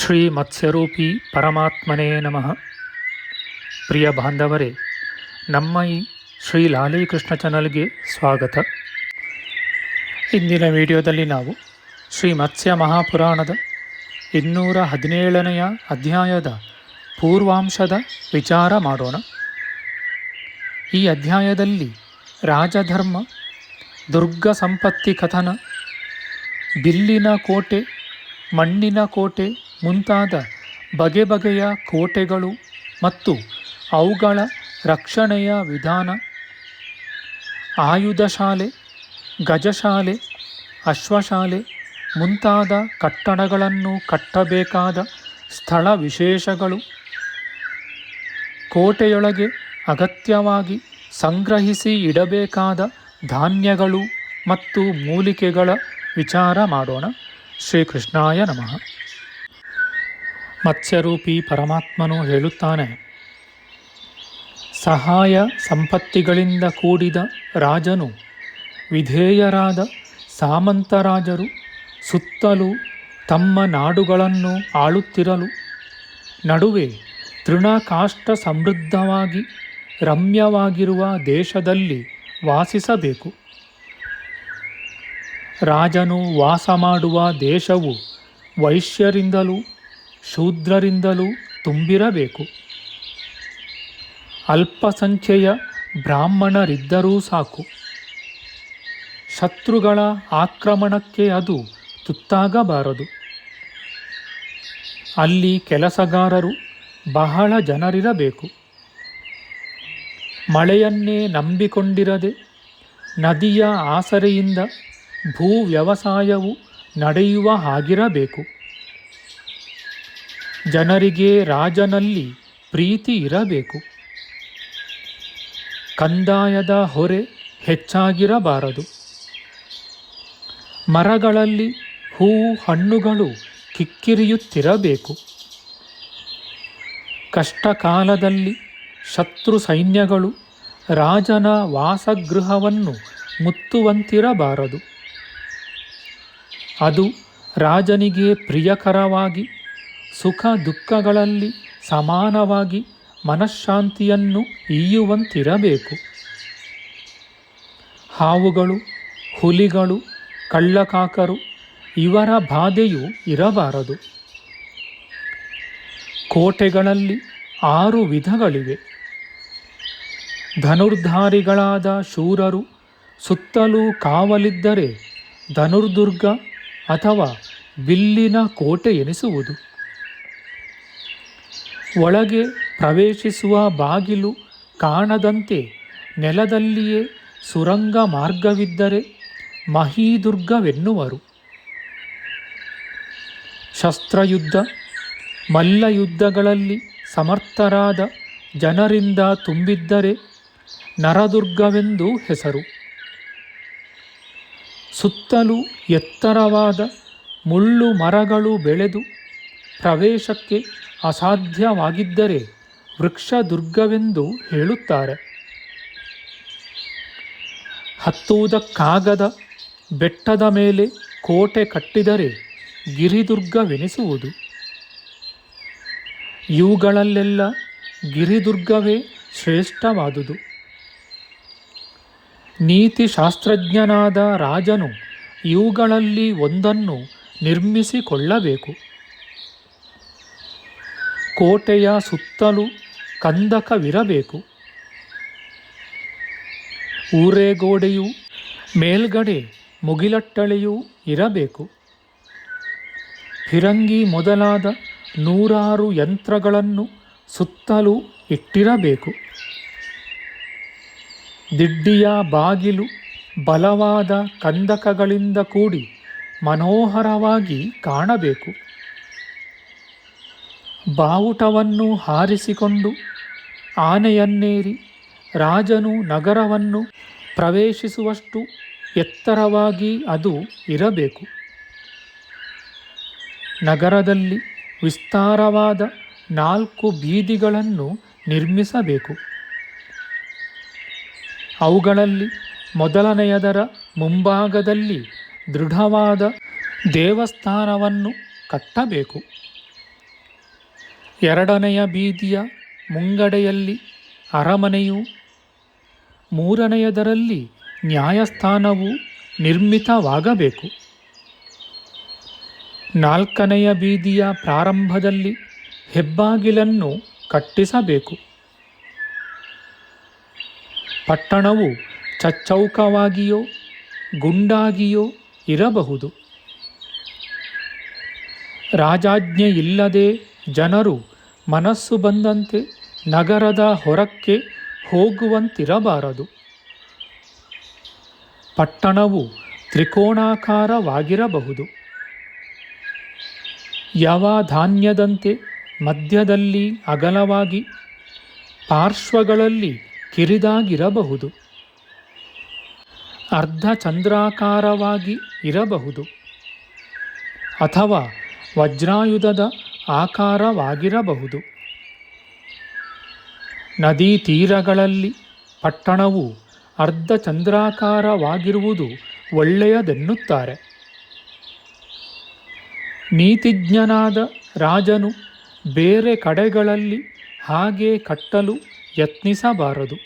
ಶ್ರೀ ಮತ್ಸ್ಯರೂಪಿ ಪರಮಾತ್ಮನೇ ನಮಃ. ಪ್ರಿಯ ಬಾಂಧವರೇ, ನಮ್ಮ ಈ ಶ್ರೀ ಲಾಲೀಕೃಷ್ಣ ಚಾನಲ್ಗೆ ಸ್ವಾಗತ. ಇಂದಿನ ವಿಡಿಯೋದಲ್ಲಿ ನಾವು ಶ್ರೀ ಮತ್ಸ್ಯ ಮಹಾಪುರಾಣದ ಇನ್ನೂರ ಹದಿನೇಳನೆಯ ಅಧ್ಯಾಯದ ಪೂರ್ವಾಂಶದ ವಿಚಾರ ಮಾಡೋಣ. ಈ ಅಧ್ಯಾಯದಲ್ಲಿ ರಾಜಧರ್ಮ, ದುರ್ಗ ಸಂಪತ್ತಿ ಕಥನ, ಬಿಲ್ಲಿನ ಕೋಟೆ, ಮಣ್ಣಿನ ಕೋಟೆ ಮುಂತಾದ ಬಗೆ ಬಗೆಯ ಕೋಟೆಗಳು ಮತ್ತು ಅವುಗಳ ರಕ್ಷಣೆಯ ವಿಧಾನ. ಆಯುಧಶಾಲೆ, ಗಜಶಾಲೆ, ಅಶ್ವಶಾಲೆ ಮುಂತಾದ ಕಟ್ಟಡಗಳನ್ನು ಕಟ್ಟಬೇಕಾದ ಸ್ಥಳ ವಿಶೇಷಗಳು. ಕೋಟೆಯೊಳಗೆ ಅಗತ್ಯವಾಗಿ ಸಂಗ್ರಹಿಸಿ ಇಡಬೇಕಾದ ಧಾನ್ಯಗಳು ಮತ್ತು ಮೂಲಿಕೆಗಳ ವಿಚಾರ ಮಾಡೋಣ. ಶ್ರೀಕೃಷ್ಣಾಯ ನಮಃ. ಮತ್ಸ್ಯರೂಪಿ ಪರಮಾತ್ಮನು ಹೇಳುತ್ತಾನೆ, ಸಹಾಯ ಸಂಪತ್ತಿಗಳಿಂದ ಕೂಡಿದ ರಾಜನು, ವಿಧೇಯರಾದ ಸಾಮಂತರಾಜರು, ಸುತ್ತಲೂ ತಮ್ಮ ನಾಡುಗಳನ್ನು ಆಳುತ್ತಿರಲು, ನಡುವೆ ತೃಣಕಾಷ್ಟ ಸಮೃದ್ಧವಾಗಿ ರಮ್ಯವಾಗಿರುವ ದೇಶದಲ್ಲಿ ವಾಸಿಸಬೇಕು. ರಾಜನು ವಾಸ ಮಾಡುವ ದೇಶವು ವೈಶ್ಯರಿಂದಲೂ ಶೂದ್ರರಿಂದಲೂ ತುಂಬಿರಬೇಕು. ಅಲ್ಪಸಂಖ್ಯೆಯ ಬ್ರಾಹ್ಮಣರಿದ್ದರೂ ಸಾಕು. ಶತ್ರುಗಳ ಆಕ್ರಮಣಕ್ಕೆ ಅದು ತುತ್ತಾಗಬಾರದು. ಅಲ್ಲಿ ಕೆಲಸಗಾರರು ಬಹಳ ಜನರಿರಬೇಕು. ಮಳೆಯನ್ನೇ ನಂಬಿಕೊಂಡಿರದೆ ನದಿಯ ಆಸರೆಯಿಂದ ಭೂ ವ್ಯವಸಾಯವು ನಡೆಯುವ ಹಾಗಿರಬೇಕು. ಜನರಿಗೆ ರಾಜನಲ್ಲಿ ಪ್ರೀತಿ ಇರಬೇಕು. ಕಂದಾಯದ ಹೊರೆ ಹೆಚ್ಚಾಗಿರಬಾರದು. ಮರಗಳಲ್ಲಿ ಹೂ ಹಣ್ಣುಗಳು ಕಿಕ್ಕಿರಿಯುತ್ತಿರಬೇಕು. ಕಷ್ಟ ಕಾಲದಲ್ಲಿ ಶತ್ರು ಸೈನ್ಯಗಳು ರಾಜನ ವಾಸಗೃಹವನ್ನು ಮುತ್ತುವಂತಿರಬಾರದು. ಅದು ರಾಜನಿಗೆ ಪ್ರಿಯಕರವಾಗಿ ಸುಖ ದುಃಖಗಳಲ್ಲಿ ಸಮಾನವಾಗಿ ಮನಃಶಾಂತಿಯನ್ನು ಈಯುವಂತಿರಬೇಕು. ಹಾವುಗಳು, ಹುಲಿಗಳು, ಕಳ್ಳಕಾಕರು ಇವರ ಬಾಧೆಯೂ ಇರಬಾರದು. ಕೋಟೆಗಳಲ್ಲಿ ಆರು ವಿಧಗಳಿವೆ. ಧನುರ್ಧಾರಿಗಳಾದ ಶೂರರು ಸುತ್ತಲೂ ಕಾವಲಿದ್ದರೆ ಧನುರ್ದುರ್ಗ ಅಥವಾ ಬಿಲ್ಲಿನ ಕೋಟೆ ಎನಿಸುವುದು. ಒಳಗೆ ಪ್ರವೇಶಿಸುವ ಬಾಗಿಲು ಕಾಣದಂತೆ ನೆಲದಲ್ಲಿಯೇ ಸುರಂಗ ಮಾರ್ಗವಿದ್ದರೆ ಮಹೀದುರ್ಗವೆನ್ನುವರು. ಶಸ್ತ್ರಯುದ್ಧ, ಮಲ್ಲಯುದ್ಧಗಳಲ್ಲಿ ಸಮರ್ಥರಾದ ಜನರಿಂದ ತುಂಬಿದ್ದರೆ ನರದುರ್ಗವೆಂದು ಹೆಸರು. ಸುತ್ತಲೂ ಎತ್ತರವಾದ ಮುಳ್ಳು ಮರಗಳು ಬೆಳೆದು ಪ್ರವೇಶಕ್ಕೆ ಅಸಾಧ್ಯವಾಗಿದ್ದರೆ ವೃಕ್ಷದುರ್ಗವೆಂದು ಹೇಳುತ್ತಾರೆ. ಹತ್ತುವುದಕ್ಕಾಗದ ಬೆಟ್ಟದ ಮೇಲೆ ಕೋಟೆ ಕಟ್ಟಿದರೆ ಗಿರಿದುರ್ಗವೆನಿಸುವುದು. ಇವುಗಳಲ್ಲೆಲ್ಲ ಗಿರಿದುರ್ಗವೇ ಶ್ರೇಷ್ಠವಾದುದು. ನೀತಿಶಾಸ್ತ್ರಜ್ಞನಾದ ರಾಜನು ಇವುಗಳಲ್ಲಿ ಒಂದನ್ನು ನಿರ್ಮಿಸಿಕೊಳ್ಳಬೇಕು. ಕೋಟೆಯ ಸುತ್ತಲೂ ಕಂದಕವಿರಬೇಕು ಊರೇಗೋಡೆಯು ಮೇಲ್ಗಡೆ ಮುಗಿಲಟ್ಟಳೆಯೂ ಇರಬೇಕು. ಫಿರಂಗಿ ಮೊದಲಾದ ನೂರಾರು ಯಂತ್ರಗಳನ್ನು ಸುತ್ತಲೂ ಇಟ್ಟಿರಬೇಕು. ದಿಡ್ಡಿಯ ಬಾಗಿಲು ಬಲವಾದ ಕಂದಕಗಳಿಂದ ಕೂಡಿ ಮನೋಹರವಾಗಿ ಕಾಣಬೇಕು. ಬಾವುಟವನ್ನು ಹಾರಿಸಿಕೊಂಡು ಆನೆಯನ್ನೇರಿ ರಾಜನು ನಗರವನ್ನು ಪ್ರವೇಶಿಸುವಷ್ಟು ಎತ್ತರವಾಗಿ ಅದು ಇರಬೇಕು. ನಗರದಲ್ಲಿ ವಿಸ್ತಾರವಾದ ನಾಲ್ಕು ಬೀದಿಗಳನ್ನು ನಿರ್ಮಿಸಬೇಕು. ಅವುಗಳಲ್ಲಿ ಮೊದಲನೆಯದರ ಮುಂಭಾಗದಲ್ಲಿ ದೃಢವಾದ ದೇವಸ್ಥಾನವನ್ನು ಕಟ್ಟಬೇಕು. ಎರಡನೆಯ ಬೀದಿಯ ಮುಂಗಡೆಯಲ್ಲಿ ಅರಮನೆಯು, ಮೂರನೆಯದರಲ್ಲಿ ನ್ಯಾಯಸ್ಥಾನವು ನಿರ್ಮಿತವಾಗಬೇಕು. ನಾಲ್ಕನೆಯ ಬೀದಿಯ ಪ್ರಾರಂಭದಲ್ಲಿ ಹೆಬ್ಬಾಗಿಲನ್ನು ಕಟ್ಟಿಸಬೇಕು. ಪಟ್ಟಣವು ಚಚ್ಚೌಕವಾಗಿಯೋ, ಗುಂಡಾಗಿಯೋ ಇರಬಹುದು. ರಾಜಾಜ್ಞೆ ಇಲ್ಲದೆ ಜನರು ಮನಸ್ಸು ಬಂದಂತೆ ನಗರದ ಹೊರಕ್ಕೆ ಹೋಗುವಂತಿರಬಾರದು. ಪಟ್ಟಣವು ತ್ರಿಕೋಣಾಕಾರವಾಗಿರಬಹುದು. ಯಾವ ಧಾನ್ಯದಂತೆ ಮಧ್ಯದಲ್ಲಿ ಅಗಲವಾಗಿ ಪಾರ್ಶ್ವಗಳಲ್ಲಿ ಕಿರಿದಾಗಿರಬಹುದು. ಅರ್ಧ ಚಂದ್ರಾಕಾರವಾಗಿ ಇರಬಹುದು. ಅಥವಾ ವಜ್ರಾಯುಧದ ಆಕಾರವಾಗಿರಬಹುದು. ನದಿ ತೀರಗಳಲ್ಲಿ ಪಟ್ಟಣವು ಅರ್ಧ ಚಂದ್ರಾಕಾರವಾಗಿರುವುದು ಒಳ್ಳೆಯದೆನ್ನುತ್ತಾರೆ. ನೀತಿಜ್ಞನಾದ ರಾಜನು ಬೇರೆ ಕಡೆಗಳಲ್ಲಿ ಹಾಗೆ ಕಟ್ಟಲು ಯತ್ನಿಸಬಾರದು.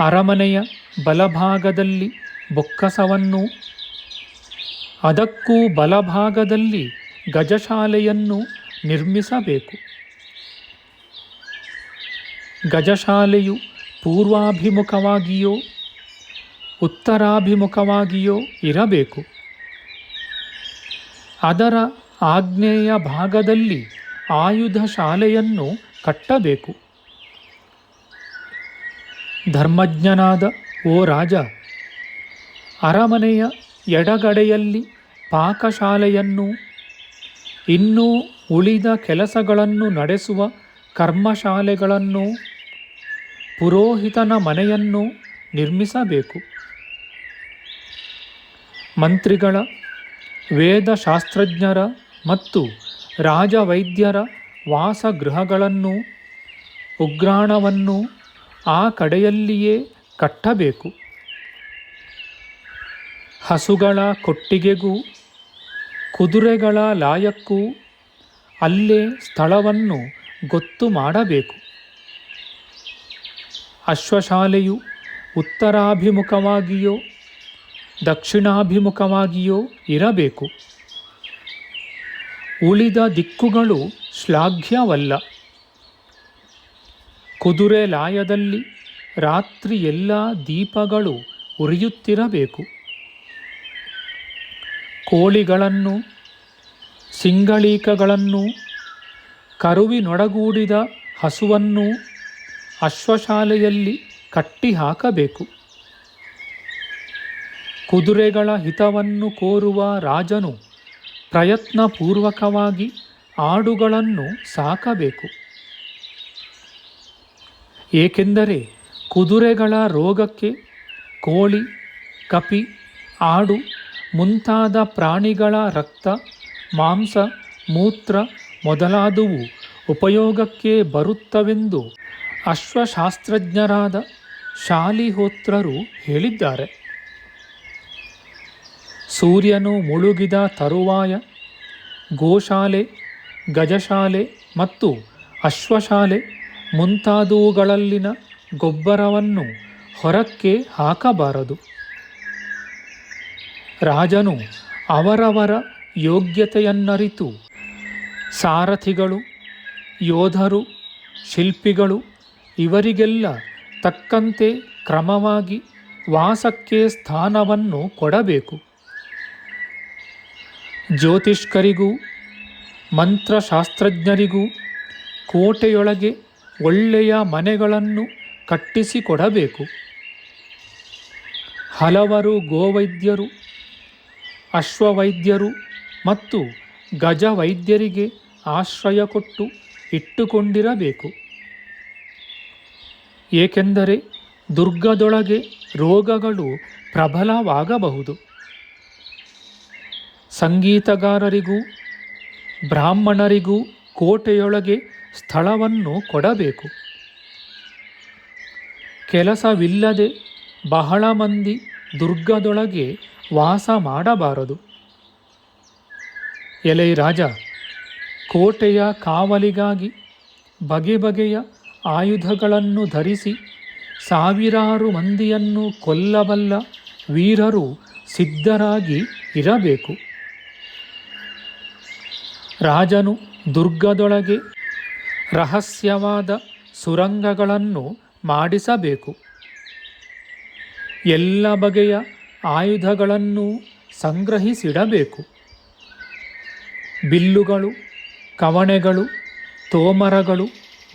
ಅರಮನೆಯ ಬಲಭಾಗದಲ್ಲಿ ಬೊಕ್ಕಸವನ್ನು ಅದಕ್ಕೂ ಬಲಭಾಗದಲ್ಲಿ ಗಜಶಾಲೆಯನ್ನು ನಿರ್ಮಿಸಬೇಕು. ಗಜಶಾಲೆಯು ಪೂರ್ವಾಭಿಮುಖವಾಗಿಯೋ, ಉತ್ತರಾಭಿಮುಖವಾಗಿಯೋ ಇರಬೇಕು. ಅದರ ಆಗ್ನೇಯ ಭಾಗದಲ್ಲಿ ಆಯುಧ ಶಾಲೆಯನ್ನು ಕಟ್ಟಬೇಕು. ಧರ್ಮಜ್ಞನಾದ ಓ ರಾಜ, ಅರಮನೆಯ ಎಡಗಡೆಯಲ್ಲಿ ಪಾಕಶಾಲೆಯನ್ನು, ಇನ್ನೂ ಉಳಿದ ಕೆಲಸಗಳನ್ನು ನಡೆಸುವ ಕರ್ಮಶಾಲೆಗಳನ್ನು, ಪುರೋಹಿತನ ಮನೆಯನ್ನು ನಿರ್ಮಿಸಬೇಕು. ಮಂತ್ರಿಗಳ, ವೇದಶಾಸ್ತ್ರಜ್ಞರ ಮತ್ತು ರಾಜವೈದ್ಯರ ವಾಸಗೃಹಗಳನ್ನು, ಉಗ್ರಾಣವನ್ನು ಆ ಕಡೆಯಲ್ಲಿಯೇ ಕಟ್ಟಬೇಕು. ಹಸುಗಳ ಕೊಟ್ಟಿಗೆಗೂ ಕುದುರೆಗಳ ಲಾಯಕ್ಕೂ ಅಲ್ಲೇ ಸ್ಥಳವನ್ನು ಗೊತ್ತು ಮಾಡಬೇಕು. ಅಶ್ವಶಾಲೆಯು ಉತ್ತರಾಭಿಮುಖವಾಗಿಯೋ ದಕ್ಷಿಣಾಭಿಮುಖವಾಗಿಯೋ ಇರಬೇಕು. ಉಳಿದ ದಿಕ್ಕುಗಳು ಶ್ಲಾಘ್ಯವಲ್ಲ. ಕುದುರೆ ಲಾಯದಲ್ಲಿ ರಾತ್ರಿ ಎಲ್ಲ ದೀಪಗಳು ಉರಿಯುತ್ತಿರಬೇಕು. ಕೋಳಿಗಳನ್ನು ಸಿಂಗಳೀಕಗಳನ್ನು ಕರುವಿನೊಡಗೂಡಿದ ಹಸುವನ್ನು ಅಶ್ವಶಾಲೆಯಲ್ಲಿ ಕಟ್ಟಿಹಾಕಬೇಕು. ಕುದುರೆಗಳ ಹಿತವನ್ನು ಕೋರುವ ರಾಜನು ಪ್ರಯತ್ನಪೂರ್ವಕವಾಗಿ ಆಡುಗಳನ್ನು ಸಾಕಬೇಕು. ಏಕೆಂದರೆ ಕುದುರೆಗಳ ರೋಗಕ್ಕೆ ಕೋಳಿ, ಕಪಿ, ಆಡು ಮುಂತಾದ ಪ್ರಾಣಿಗಳ ರಕ್ತ, ಮಾಂಸ, ಮೂತ್ರ ಮೊದಲಾದವು ಉಪಯೋಗಕ್ಕೆ ಬರುತ್ತವೆಂದು ಅಶ್ವಶಾಸ್ತ್ರಜ್ಞರಾದ ಶಾಲಿಹೋತ್ರರು ಹೇಳಿದ್ದಾರೆ. ಸೂರ್ಯನು ಮುಳುಗಿದ ತರುವಾಯ ಗೋಶಾಲೆ, ಗಜಶಾಲೆ ಮತ್ತು ಅಶ್ವಶಾಲೆ ಮುಂತಾದವುಗಳಲ್ಲಿನ ಗೊಬ್ಬರವನ್ನು ಹೊರಕ್ಕೆ ಹಾಕಬಾರದು. ರಾಜನು ಅವರವರ ಯೋಗ್ಯತೆಯನ್ನರಿತು. ಸಾರಥಿಗಳು, ಯೋಧರು, ಶಿಲ್ಪಿಗಳು ಇವರಿಗೆಲ್ಲ ತಕ್ಕಂತೆ ಕ್ರಮವಾಗಿ ವಾಸಕ್ಕೆ ಸ್ಥಾನವನ್ನು ಕೊಡಬೇಕು. ಜ್ಯೋತಿಷ್ಕರಿಗೂ, ಮಂತ್ರಶಾಸ್ತ್ರಜ್ಞರಿಗೂ ಕೋಟೆಯೊಳಗೆ ಒಳ್ಳೆಯ ಮನೆಗಳನ್ನು ಕಟ್ಟಿಸಿಕೊಡಬೇಕು. ಹಲವರು ಗೋವೈದ್ಯರು ಅಶ್ವವೈದ್ಯರು ಮತ್ತು ಗಜವೈದ್ಯರಿಗೆ ಆಶ್ರಯ ಕೊಟ್ಟು ಇಟ್ಟುಕೊಂಡಿರಬೇಕು. ಏಕೆಂದರೆ ದುರ್ಗದೊಳಗೆ ರೋಗಗಳು ಪ್ರಬಲವಾಗಬಹುದು. ಸಂಗೀತಗಾರರಿಗೂ, ಬ್ರಾಹ್ಮಣರಿಗೂ ಕೋಟೆಯೊಳಗೆ ಸ್ಥಳವನ್ನು ಕೊಡಬೇಕು. ಕೆಲಸವಿಲ್ಲದೆ ಬಹಳ ಮಂದಿ ದುರ್ಗದೊಳಗೆ ವಾಸ ಮಾಡಬಾರದು. ಎಲೆ ರಾಜ, ಕೋಟೆಯ ಕಾವಲಿಗಾಗಿ ಬಗೆ ಬಗೆಯ ಆಯುಧಗಳನ್ನು ಧರಿಸಿ ಸಾವಿರಾರು ಮಂದಿಯನ್ನು ಕೊಲ್ಲಬಲ್ಲ ವೀರರು ಸಿದ್ಧರಾಗಿ ಇರಬೇಕು. ರಾಜನು ದುರ್ಗದೊಳಗೆ ರಹಸ್ಯವಾದ ಸುರಂಗಗಳನ್ನು ಮಾಡಿಸಬೇಕು. ಎಲ್ಲ ಬಗೆಯ ಆಯುಧಗಳನ್ನು ಸಂಗ್ರಹಿಸಿಡಬೇಕು. ಬಿಲ್ಲುಗಳು, ಕವಣೆಗಳು, ತೋಮರಗಳು,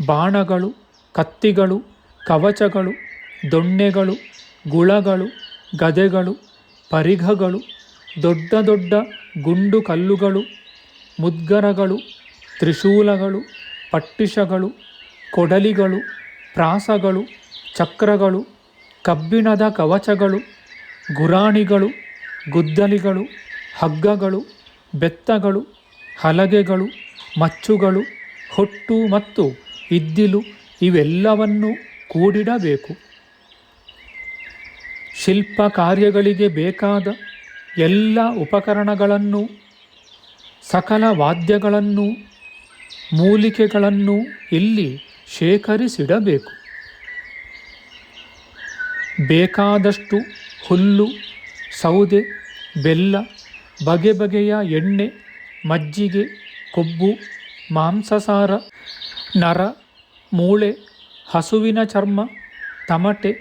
ಬಾಣಗಳು, ಕತ್ತಿಗಳು, ಕವಚಗಳು, ದೊಣ್ಣೆಗಳು, ಗುಳಗಳು, ಗದೆಗಳು, ಪರಿಘಗಳು, ದೊಡ್ಡ ದೊಡ್ಡ ಗುಂಡು ಕಲ್ಲುಗಳು, ಮುದ್ಗರಗಳು, ತ್ರಿಶೂಲಗಳು, ಪಟ್ಟಿಷಗಳು, ಕೊಡಲಿಗಳು, ಪ್ರಾಸಗಳು, ಚಕ್ರಗಳು, ಕಬ್ಬಿಣದ ಕವಚಗಳು ಗುರಾಣಿಗಳು, ಗುದ್ದಲಿಗಳು, ಹಗ್ಗಗಳು, ಬೆತ್ತಗಳು, ಹಲಗೆಗಳು, ಮಚ್ಚುಗಳು, ಹೊಟ್ಟು ಮತ್ತು ಇದ್ದಿಲು ಇವೆಲ್ಲವನ್ನು ಕೂಡಿಡಬೇಕು. ಶಿಲ್ಪ ಕಾರ್ಯಗಳಿಗೆ ಬೇಕಾದ ಎಲ್ಲ ಉಪಕರಣಗಳನ್ನು, ಸಕಲ ವಾದ್ಯಗಳನ್ನು, ಮೂಲಿಕೆಗಳನ್ನು ಇಲ್ಲಿ ಶೇಖರಿಸಿಡಬೇಕು. ಬೇಕಾದಷ್ಟು ಹುಲ್ಲು, ಸೌದೆ, ಬೆಲ್ಲ, ಬಗೆ ಬಗೆಯ ಎಣ್ಣೆ, ಮಜ್ಜಿಗೆ, ಕೊಬ್ಬು, ಮಾಂಸಸಾರ, ನರ, ಮೂಳೆ, ಹಸುವಿನ ಚರ್ಮ, ತಮಟೆ,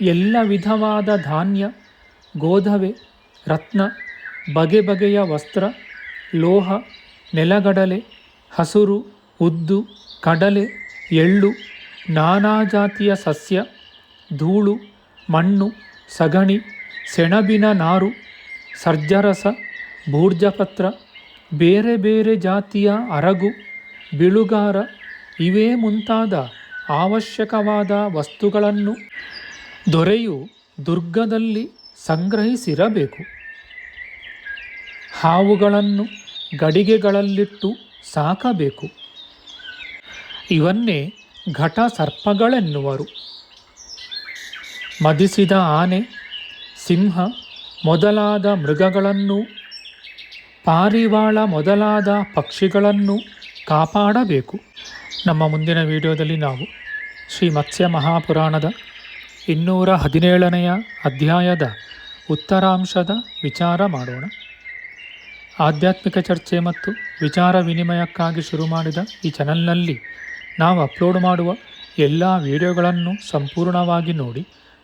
ಎಲ್ಲ ವಿಧವಾದ ಧಾನ್ಯ, ಗೋಧವೆ, ರತ್ನ, ಬಗೆ ಬಗೆಯ ವಸ್ತ್ರ, ಲೋಹ, ನೆಲಗಡಲೆ, ಹಸುರು, ಉದ್ದು, ಕಡಲೆ, ಎಳ್ಳು, ನಾನಾ ಜಾತಿಯ ಸಸ್ಯ, ಧೂಳು, ಮಣ್ಣು ಸಗಣಿ, ಸೆಣಬಿನ ನಾರು, ಸರ್ಜರಸ, ಭೂರ್ಜಪತ್ರ, ಬೇರೆ ಬೇರೆ ಜಾತಿಯ ಅರಗು, ಬಿಳುಗಾರ ಇವೇ ಮುಂತಾದ ಅವಶ್ಯಕವಾದ ವಸ್ತುಗಳನ್ನು ದೊರೆಯು ದುರ್ಗದಲ್ಲಿ ಸಂಗ್ರಹಿಸಿರಬೇಕು. ಹಾವುಗಳನ್ನು ಗಡಿಗೆಗಳಲ್ಲಿಟ್ಟು ಸಾಕಬೇಕು. ಇವನ್ನೇ ಘಟ ಸರ್ಪಗಳೆನ್ನುವರು ಮದಿಸಿದ ಆನೆ, ಸಿಂಹ ಮೊದಲಾದ ಮೃಗಗಳನ್ನು, ಪಾರಿವಾಳ ಮೊದಲಾದ ಪಕ್ಷಿಗಳನ್ನು ಕಾಪಾಡಬೇಕು. ನಮ್ಮ ಮುಂದಿನ ವಿಡಿಯೋದಲ್ಲಿ ನಾವು ಶ್ರೀ ಮತ್ಸ್ಯ ಮಹಾಪುರಾಣದ ಇನ್ನೂರ ಹದಿನೇಳನೆಯ ಅಧ್ಯಾಯದ ಉತ್ತರಾಂಶದ ವಿಚಾರ ಮಾಡೋಣ. ಆಧ್ಯಾತ್ಮಿಕ ಚರ್ಚೆ ಮತ್ತು ವಿಚಾರ ವಿನಿಮಯಕ್ಕಾಗಿ ಶುರು ಮಾಡಿದ ಈ ಚಾನಲ್ನಲ್ಲಿ ನಾವು ಅಪ್ಲೋಡ್ ಮಾಡುವ ಎಲ್ಲ ವಿಡಿಯೋಗಳನ್ನು ಸಂಪೂರ್ಣವಾಗಿ ನೋಡಿ.